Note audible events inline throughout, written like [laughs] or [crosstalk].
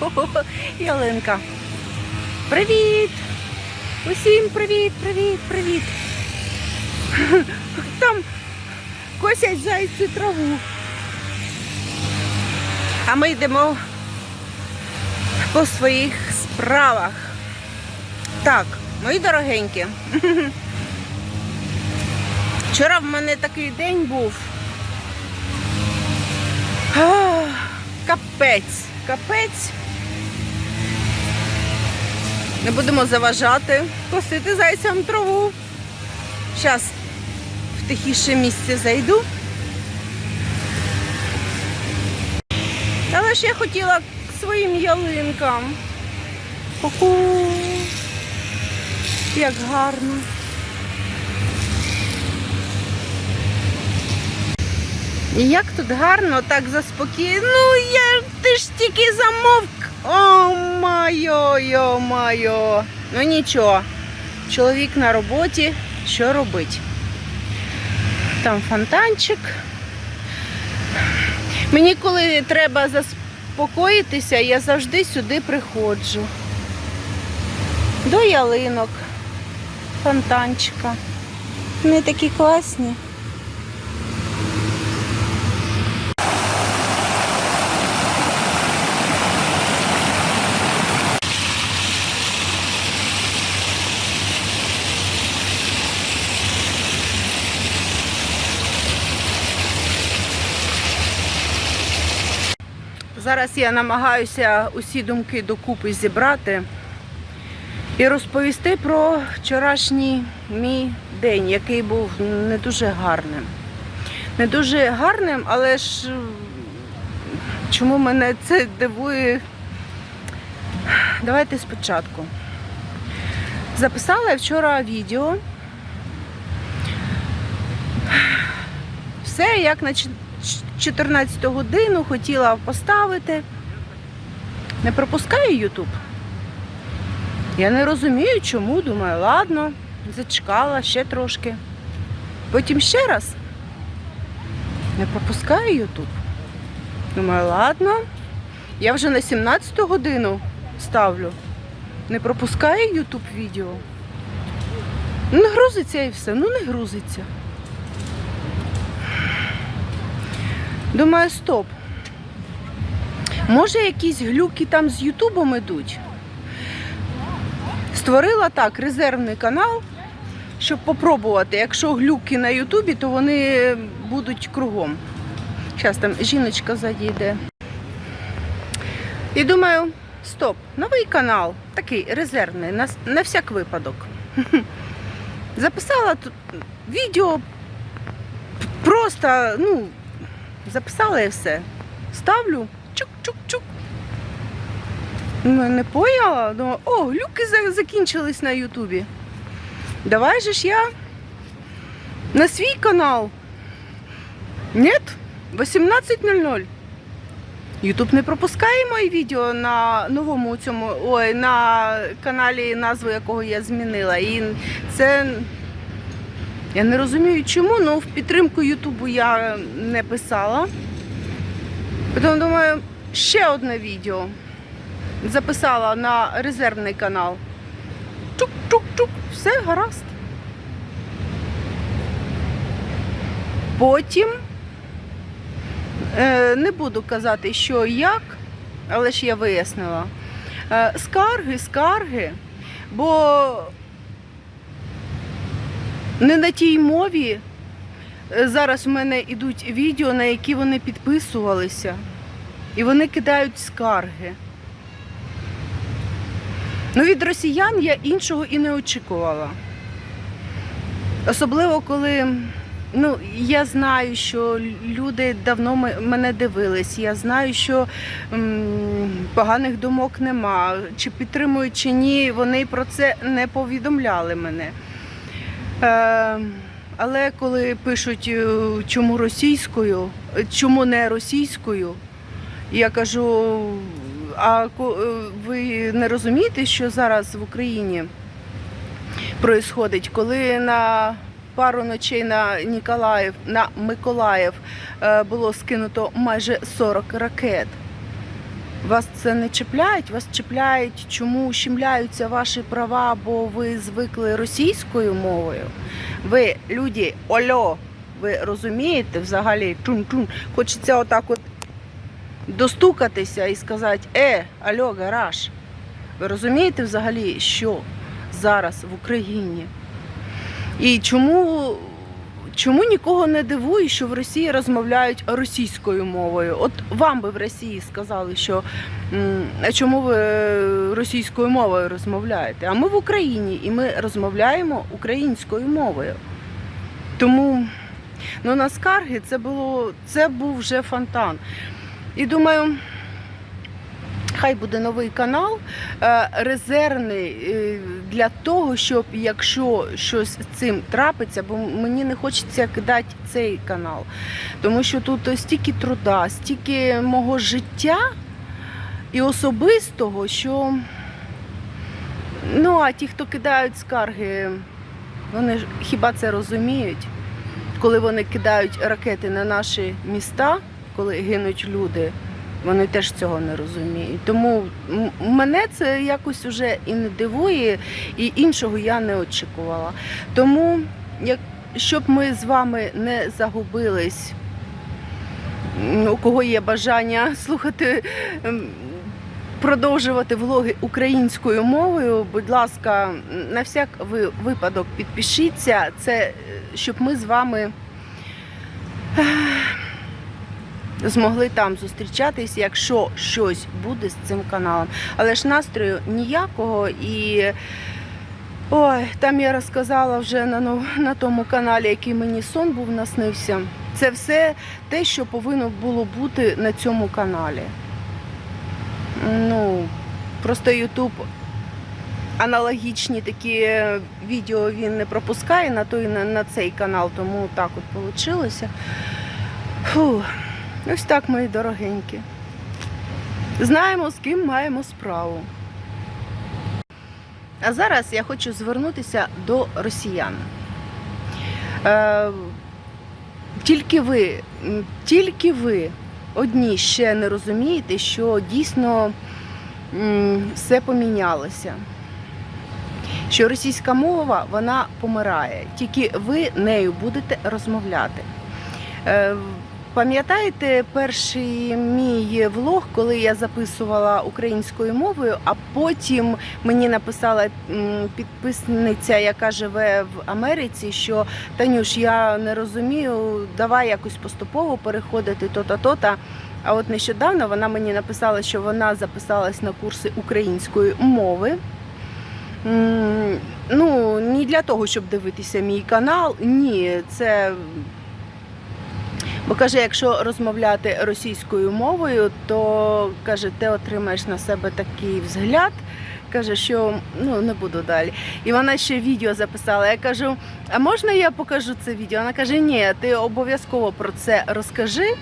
[laughs] Ялинка. Привіт! Усім привіт, привіт, привіт. [laughs] Там косять зайці траву. А ми йдемо по своїх справах. Так, мої дорогенькі. [laughs] Вчора в мене такий день був. Капець, капець. Не будемо заважати, косити зайцям траву. Зараз в тихіше місце зайду. Але ж я хотіла своїм ялинкам. Ку-ку. Як гарно. І як тут гарно, так заспокійно. Ну, я ти ж тільки замовк. О, майо, йо, майо. Ну нічого. Чоловік на роботі. Що робить? Там фонтанчик. Мені коли треба заспокоїтися, я завжди сюди приходжу. До ялинок, фонтанчика. Вони такі класні. Зараз я намагаюся усі думки докупи зібрати і розповісти про вчорашній мій день, який був не дуже гарним. Не дуже гарним, але ж чому мене це дивує? Давайте спочатку. Записала я вчора відео. Все як 14 годину хотіла поставити. Не пропускає Ютуб. Я не розумію, чому. Думаю, ладно, зачекала ще трошки. Потім ще раз. Не пропускає Ютуб. Думаю, ладно. Я вже на 17 годину ставлю. Не пропускає Ютуб відео. Ну, не грузиться і все. Ну не грузиться. Думаю, стоп. Може якісь глюки там з Ютубом ідуть? Створила так резервний канал, щоб попробувати. Якщо глюки на Ютубі, то вони будуть кругом. Зараз там жіночка ззаді йде. І думаю, стоп, новий канал, такий резервний, на, на всяк випадок. [laughs] Записала тут відео просто, ну, записала і все. Ставлю, чук-чук-чук. Ну, не поняла. Думаю, о, глюки закінчились на Ютубі. Давай же ж я на свій канал. Нет, 18.00. Ютуб не пропускає мої відео на новому цьому, ой, на каналі, назву якого я змінила. І це я не розумію чому, але в підтримку Ютубу я не писала. Потім думаю, ще одне відео записала на резервний канал. Чук-чук-чук, все гаразд. Потім е, не буду казати, що і як, але ж я вияснила. Е, скарги, скарги, бо не на тій мові. Е, Зараз в мене йдуть відео, на які вони підписувалися, і вони кидають скарги. Ну, від росіян я іншого і не очікувала. Особливо, коли ну, я знаю, що люди давно мене дивились, я знаю, що м, поганих думок нема. Чи підтримують, чи ні, вони про це не повідомляли мене. Е, але коли пишуть, е, чому російською, е, чому не російською, я кажу, а е, ви не розумієте, що зараз в Україні происходить, коли на пару ночей на Ніколаїв, на Миколаїв було скинуто майже 40 ракет. Вас це не чіпляють, вас чіпляють, чому ущемляються ваші права, бо ви звикли російською мовою. Ви, люди, ольо, ви розумієте взагалі чун-чун. Хочеться отак от достукатися і сказати, е, альо, гараж. Ви розумієте взагалі, що зараз в Україні? І чому, чому нікого не дивує, що в Росії розмовляють російською мовою? От вам би в Росії сказали, що чому ви російською мовою розмовляєте? А ми в Україні і ми розмовляємо українською мовою. Тому ну, на скарги це було це був вже фонтан. І думаю, хай буде новий канал е, резервний е, для того, щоб якщо щось з цим трапиться, бо мені не хочеться кидати цей канал. Тому що тут стільки труда, стільки мого життя і особистого, що ну а ті, хто кидають скарги, вони ж хіба це розуміють? Коли вони кидають ракети на наші міста, коли гинуть люди, вони теж цього не розуміють. Тому мене це якось уже і не дивує, і іншого я не очікувала. Тому, як, щоб ми з вами не загубились, у кого є бажання [laughs] слухати. Продовжувати влоги українською мовою, будь ласка, на всяк випадок підпишіться. Це е, щоб ми з вами змогли там зустрічатись, якщо щось буде з цим каналом. Але ж настрою ніякого і. Ой, там я розказала вже на, нов- на тому каналі, який мені сон був наснився. Це все те, що повинно було бути на цьому каналі. Ну, просто Ютуб аналогічні такі відео він не пропускає на той на, на цей канал, тому так от вийшло. Фу, ось так, мої дорогенькі. Знаємо, з ким маємо справу. А зараз я хочу звернутися до росіян. Е, тільки ви, тільки ви одні ще не розумієте, що дійсно все помінялося. Що російська мова вона помирає, тільки ви нею будете розмовляти. Е, Пам'ятаєте перший мій влог, коли я записувала українською мовою, а потім мені написала підписниця, яка живе в Америці, що Танюш, я не розумію, давай якось поступово переходити то-то, то-то. А от нещодавно вона мені написала, що вона записалась на курси української мови. Ну, не для того, щоб дивитися мій канал. Ні, це. Бо каже, якщо розмовляти російською мовою, то каже, ти отримаєш на себе такий взгляд. Каже, що ну не буду далі. І вона ще відео записала. Я кажу: а можна я покажу це відео? Вона каже, ні, ти обов'язково про це розкажи,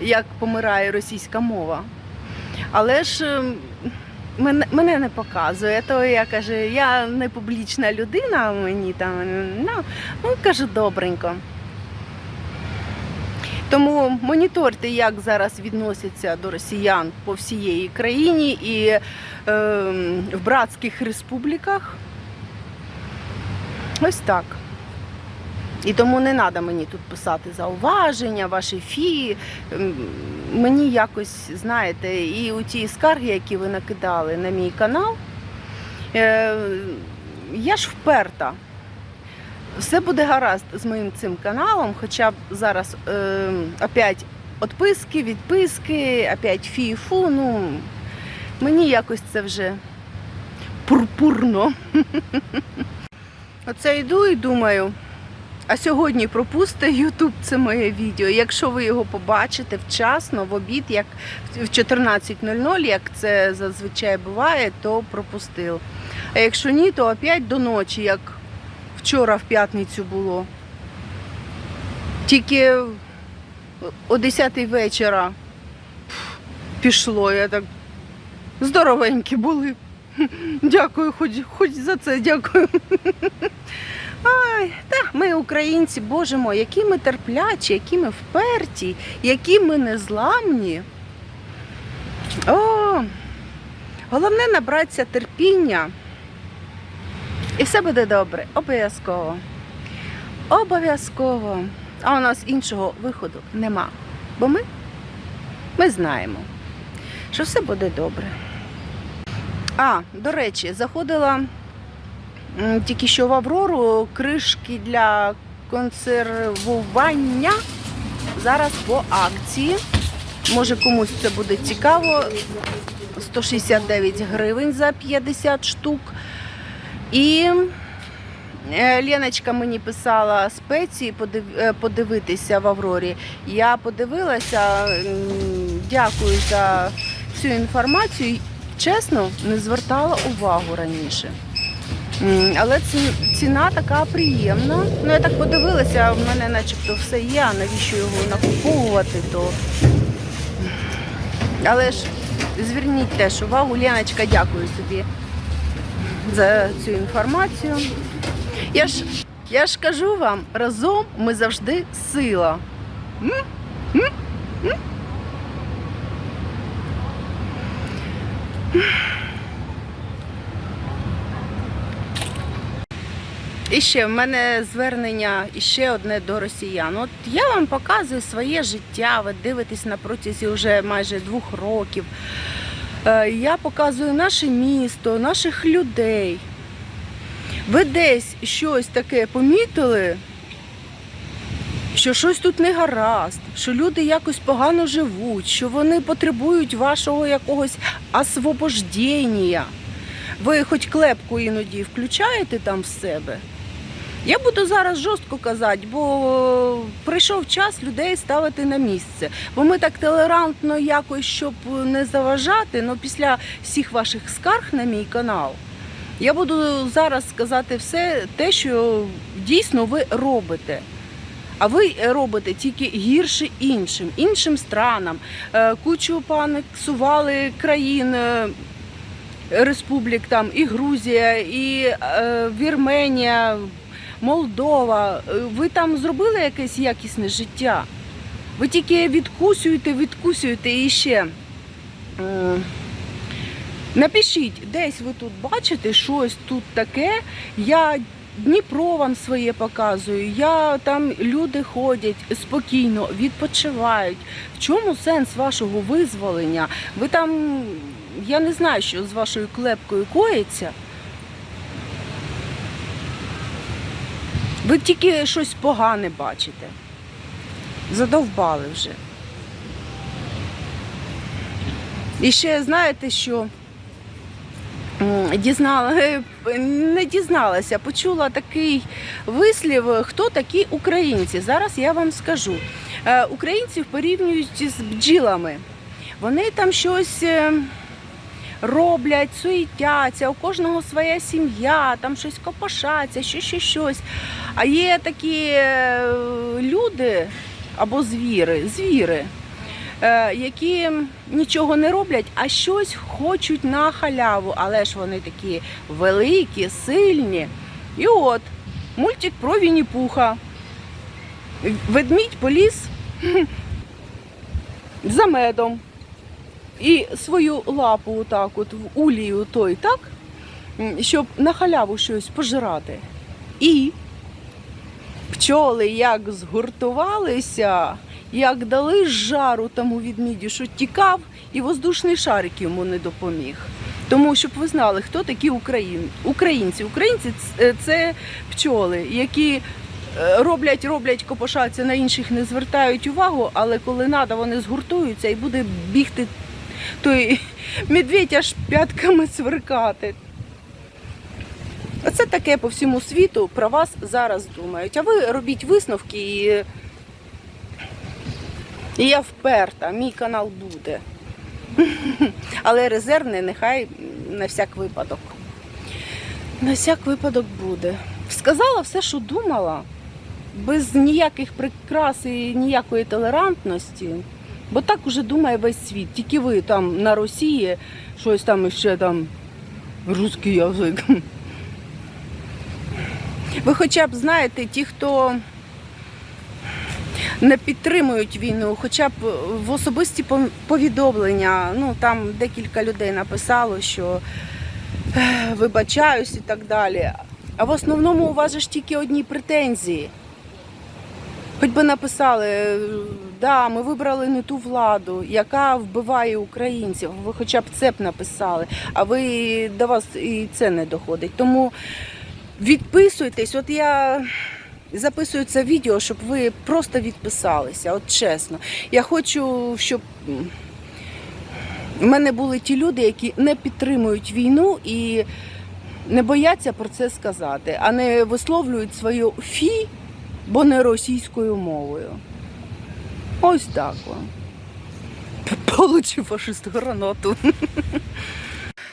як помирає російська мова. Але ж ем, мене, мене не показує. То я каже, я не публічна людина, мені там ну, ну кажу, добренько. Тому моніторте, як зараз відносяться до росіян по всієї країні і е, в братських республіках. Ось так. І тому не треба мені тут писати зауваження, ваші фі. Мені якось, знаєте, і у ті скарги, які ви накидали на мій канал, е, я ж вперта. Все буде гаразд з моїм цим каналом, хоча б зараз е, опять відписки, відписки, опять фі-фу. Ну, мені якось це вже пурпурно. [laughs] Оце йду і думаю, а сьогодні пропусте Ютуб це моє відео. Якщо ви його побачите вчасно, в обід, як в 14.00, як це зазвичай буває, то пропустив. А якщо ні, то опять до ночі, як вчора в п'ятницю було. Тільки о 10 вечора пішло, я так здоровенькі були. [laughs] Дякую, хоч, хоч за це дякую. [laughs] Ай, та ми українці, боже мой, які ми терплячі, які ми вперті, які ми незламні. О, Головне набратися терпіння. І все буде добре. Обов'язково. Обов'язково. А у нас іншого виходу нема. Бо ми, ми знаємо, що все буде добре. А, до речі, заходила тільки що в Аврору кришки для консервування. Зараз по акції. Може комусь це буде цікаво. 169 гривень за 50 штук. І е, Леночка мені писала спеції е, подивитися в Аврорі. Я подивилася, дякую за всю інформацію. Чесно, не звертала увагу раніше. Але ціна така приємна. Ну, я так подивилася, в мене начебто все є, а навіщо його накуповувати, то. Але ж зверніть теж увагу, Леночка, дякую тобі за цю інформацію. Я ж, я ж кажу вам, разом ми завжди сила. М? М? М? І ще в мене звернення ще одне до росіян. От я вам показую своє життя, ви дивитесь на протязі вже майже двох років. Е, Я показую наше місто, наших людей. Ви десь щось таке помітили, що щось тут не гаразд, що люди якось погано живуть, що вони потребують вашого якогось освобождення. Ви хоч клепку іноді включаєте там в себе? Я буду зараз жорстко казати, бо прийшов час людей ставити на місце. Бо ми так толерантно якось, щоб не заважати, але після всіх ваших скарг на мій канал, я буду зараз сказати все те, що дійсно ви робите. А ви робите тільки гірше іншим, іншим странам. Е, Кучу поанексували країн. е, Республік там і Грузія, і е, Вірменія, Молдова. Е, Ви там зробили якесь якісне життя. Ви тільки відкусюєте, відкусюєте і ще. е, Напишіть, десь ви тут бачите щось тут таке. Я Дніпро вам своє показую. Я там люди ходять спокійно, відпочивають. В чому сенс вашого визволення? Ви там, я не знаю, що з вашою клепкою коїться. Ви тільки щось погане бачите. Задовбали вже. І ще знаєте, що дізнала, е, не дізналася, почула такий вислів, хто такі українці. Зараз я вам скажу. Е, Українців порівнюють з бджілами. Вони там щось е, роблять, суетяться, у кожного своя сім'я, там щось копошаться, що ще щось. А є такі е, люди або звіри, звіри, е, які нічого не роблять, а щось хочуть на халяву. Але ж вони такі великі, сильні. І от мультик про Вінні-Пуха. Ведмідь поліз [laughs] за медом. І свою лапу отак от в улію той, так? Щоб на халяву щось пожирати. І пчоли як згуртувалися, як дали жару тому відміді, що тікав, і воздушний шарик йому не допоміг. Тому щоб ви знали, хто такі україн... українці. Українці це пчоли, які е, роблять, роблять, копошаться, на інших не звертають увагу, але коли треба, вони згуртуються і буде бігти той медведь аж п'ятками сверкати. Оце таке по всьому світу про вас зараз думають. А ви робіть висновки і, і я вперта, мій канал буде. [laughs] Але резервний нехай на всяк випадок. На всяк випадок буде. Сказала все, що думала, без ніяких прикрас і ніякої толерантності. Бо так уже думає весь світ. Тільки ви там на Росії щось там ще там русський язик. Ви хоча б знаєте, ті, хто не підтримують війну, хоча б в особисті повідомлення. Ну там декілька людей написало, що вибачаюсь і так далі. А в основному у вас ж тільки одні претензії. Хоч би написали, да, ми вибрали не ту владу, яка вбиває українців. Ви хоча б це б написали, а ви до вас і це не доходить. Тому відписуйтесь. От я записую це відео, щоб ви просто відписалися. От чесно. Я хочу, щоб в мене були ті люди, які не підтримують війну і не бояться про це сказати, а не висловлюють свою фі, бо не російською мовою. Ось так. Получив фашист гранату.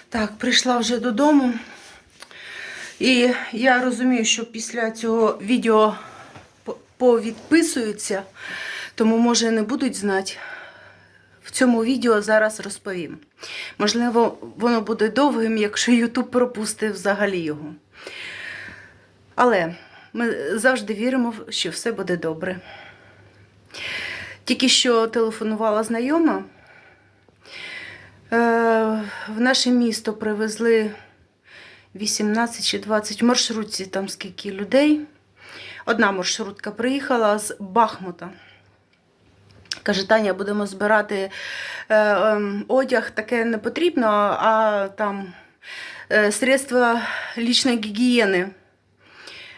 Так, прийшла вже додому. І я розумію, що після цього відео по- повідписуються, тому може не будуть знати. В цьому відео зараз розповім. Можливо, воно буде довгим, якщо YouTube пропустить взагалі його. Але ми завжди віримо, що все буде добре. Тільки що телефонувала знайома. Е, В наше місто привезли 18 чи 20 в маршрутці, там скільки людей. Одна маршрутка приїхала з Бахмута. Каже, Таня, будемо збирати е, ем, одяг, таке не потрібно, а там е, средства лічної гігієни.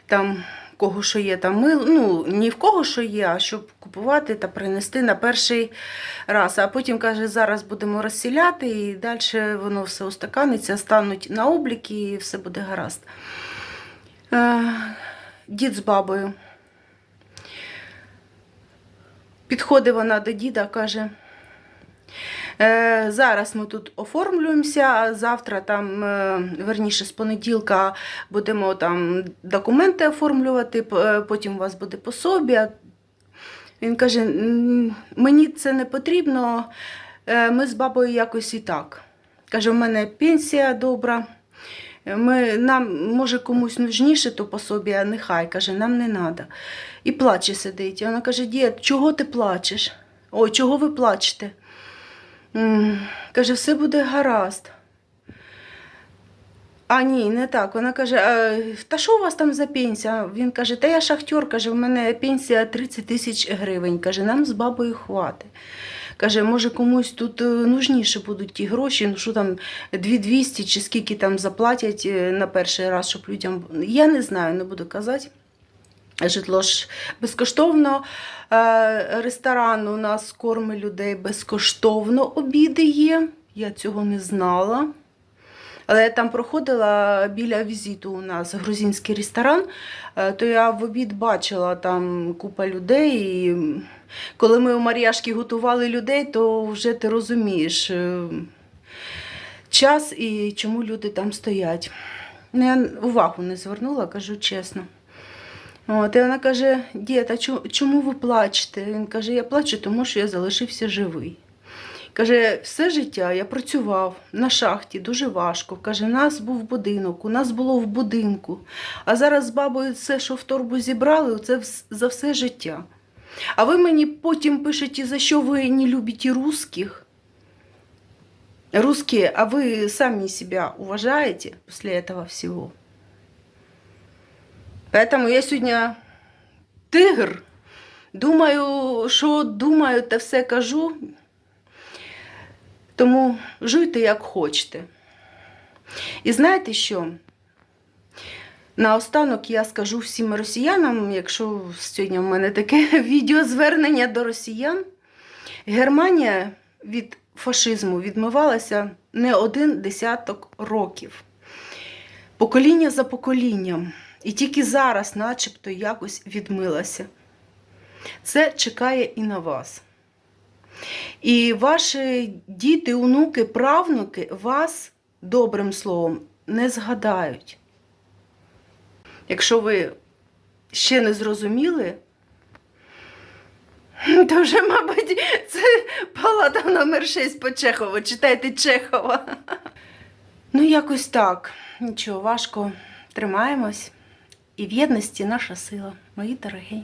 Там кого що є, там мил, ну, ні в кого що є, а щоб купувати та принести на перший раз. А потім каже, зараз будемо розсіляти, і далі воно все устаканиться, стануть на облік і все буде гаразд. Е, дід з бабою. Підходить вона до діда, каже. Е, зараз ми тут оформлюємося, а завтра там, е, верніше, з понеділка будемо там документи оформлювати, е, потім у вас буде пособі. Він каже: мені це не потрібно, ми з бабою якось і так. Каже, у мене пенсія добра. Ми, нам, може, комусь нужніше то пособі, нехай, каже, нам не треба. І плаче сидить. І вона каже, дід, чого ти плачеш? Ой, чого ви плачете? Каже, все буде гаразд. А ні, не так. Вона каже, «Е, та що у вас там за пенсія? Він каже, та я шахтер, каже, в мене пенсія 30 тисяч гривень. Каже, нам з бабою хватить. Каже, може комусь тут е, нужніше будуть ті гроші, ну що там 2200 чи скільки там заплатять е, на перший раз, щоб людям. Я не знаю, не буду казати. Житло ж безкоштовно. Е, Ресторан у нас кормить людей безкоштовно. Обіди є. Я цього не знала. Але я там проходила біля візиту у нас грузинський ресторан, е, то я в обід бачила там купа людей. І коли ми у Мар'яшки готували людей, то вже ти розумієш е, час і чому люди там стоять. Ну, Я увагу не звернула, кажу чесно. От, і вона каже: дід, а чо- чому ви плачете? Він каже, я плачу, тому що я залишився живий. Каже, все життя я працював на шахті дуже важко. Каже, нас був будинок, у нас було в будинку. А зараз з бабою все, що в торбу зібрали, це за все життя. А ви мені потім пишете, за що ви не любите русских. Русские, а вы сами себя уважаете после этого всего? Поэтому я сьогодні тигр. Думаю, що думаю, те все кажу. Тому жуйте як хочете. І знаєте що? Наостанок я скажу всім росіянам, якщо сьогодні в мене таке [laughs] відеозвернення до росіян. Германія від фашизму відмивалася не один десяток років. Покоління за поколінням. І тільки зараз, начебто, якось відмилася. Це чекає і на вас. І ваші діти, онуки, правнуки вас добрим словом не згадають. Якщо ви ще не зрозуміли, то вже, мабуть, це палата номер 6 по Чехову. Читайте Чехова. Ну, якось так. Нічого, важко. Тримаємось. І в єдності наша сила, мої дорогі.